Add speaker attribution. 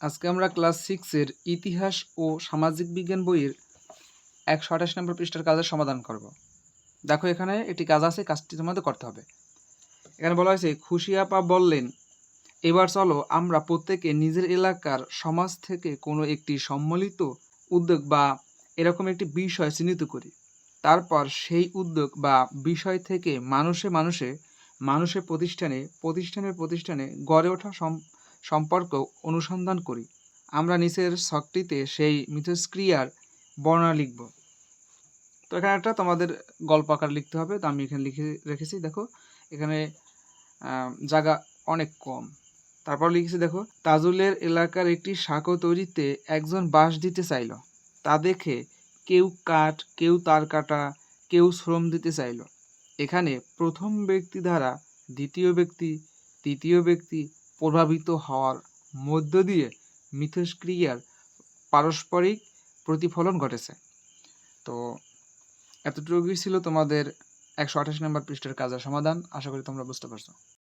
Speaker 1: আজকে আমরা ক্লাস সিক্সের ইতিহাস ও সামাজিক বিজ্ঞান বইয়ের একশো আঠাশ নম্বর পৃষ্ঠার কাজের সমাধান করব। দেখো এখানে একটি কাজ আছে কাজটি তোমাদের করতে হবে। এখানে বলা হয়েছে, খুশি আপা বললেন, এবার চলো আমরা প্রত্যেকে নিজের এলাকার সমাজ থেকে কোনো একটি সম্মিলিত উদ্যোগ বা এরকম একটি বিষয় চিহ্নিত করি। তারপর সেই উদ্যোগ বা বিষয় থেকে মানুষে মানুষে, মানুষের প্রতিষ্ঠানে, প্রতিষ্ঠানের প্রতিষ্ঠানে গড়ে ওঠা সম- সম্পর্ক অনুসন্ধান করি। আমরা নিচের ছকটিতে সেই মিথস্ক্রিয়ার বর্ণনা লিখব। তো এখানে একটা তোমাদের গল্প আকার লিখতে হবে। তো আমি এখানে লিখে রেখেছি, দেখো। এখানে জায়গা অনেক কম। তারপর লিখেছি, দেখো, তাজুলের এলাকার একটি সাঁকো তৈরিতে একজন বাঁশ দিতে চাইল। তা দেখে কেউ কাঠ, কেউ তার কাটা, কেউ শ্রম দিতে চাইল। এখানে প্রথম ব্যক্তি দ্বারা দ্বিতীয় ব্যক্তি, তৃতীয় ব্যক্তি প্রভাবিত হওয়ার মধ্য দিয়ে মিথস্ক্রিয়ার পারস্পরিক প্রতিফলন ঘটেছে। তো, এতটুকুই ছিল তোমাদের একশো আঠাশ নম্বর পৃষ্ঠের কাজের সমাধান। আশা করি তোমরা বুঝতে পারছ।